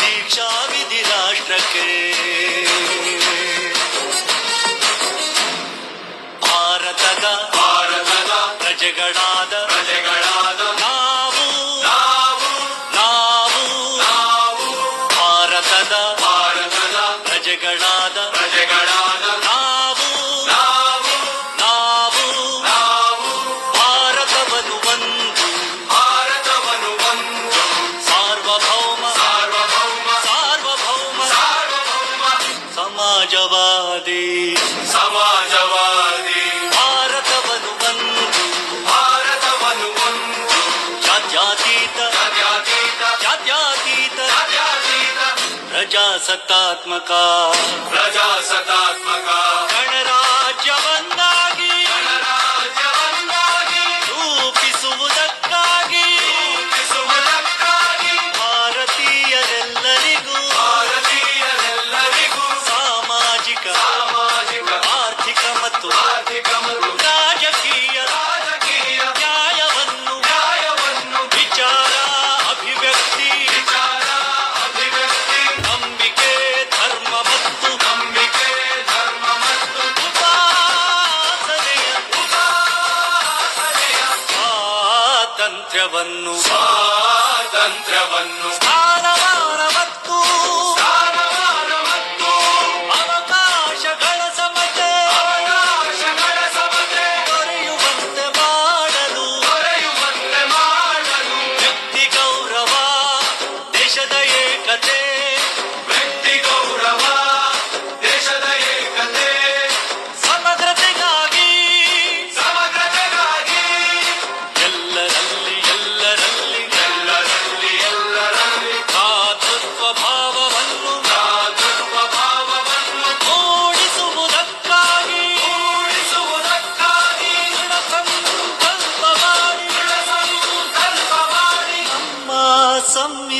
ದೀಕ್ಷಾ ವಿಧಿ ರಾಷ್ಟ್ರಕ್ಕೆ. ಭಾರತದ ಭಾರತದ ಪ್ರಜೆಗಳಾದ ಪ್ರಜೆಗಳಾದ ನಾವು ನಾವು ನಾವು ನಾವು ಭಾರತದ ಭಾರತದ ಪ್ರಜೆಗಳಾದ ಪ್ರಜೆಗಳಾದ ಸಮಾಜವಾದಿ ಸಮಾಜವಾದಿ ಭಾರತವನ್ನು ಒಂದು ಭಾರತವನ್ನು ಒಂದು ಜಾತ್ಯತೀತ ಜಾತ್ಯತೀತ ಜಾತ್ಯತೀತ ಜಾತ್ಯತೀತ ಪ್ರಜಾಸತ್ತಾತ್ಮಕ ಪ್ರಜಾಸತ್ತಾತ್ಮಕ ಸ್ವಾತಂತ್ರ್ಯವನ್ನು. ಸ್ವಾತಂತ್ರ್ಯವನ್ನು. ಸ್ಥಾನಮಾನ ಮತ್ತು ಸ್ಥಾನಮಾನ ಮತ್ತು ಅವಕಾಶಗಳ ಸಮತೆ. ಅವಕಾಶಗಳ ಸಮತೆ. ದೊರೆಯುವಂತೆ ಮಾಡಲು. ದೊರೆಯುವಂತೆ ಮಾಡಲು. ವ್ಯಕ್ತಿ ಗೌರವ ದೇಶದ ಏಕತೆ.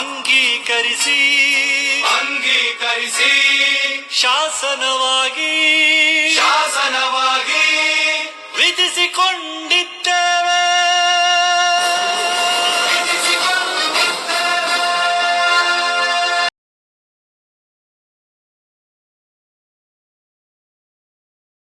ಅಂಗೀಕರಿಸಿ. ಅಂಗೀಕರಿಸಿ. ಶಾಸನವಾಗಿ. ಶಾಸನವಾಗಿ. ವಿಧಿಸಿಕೊಂಡು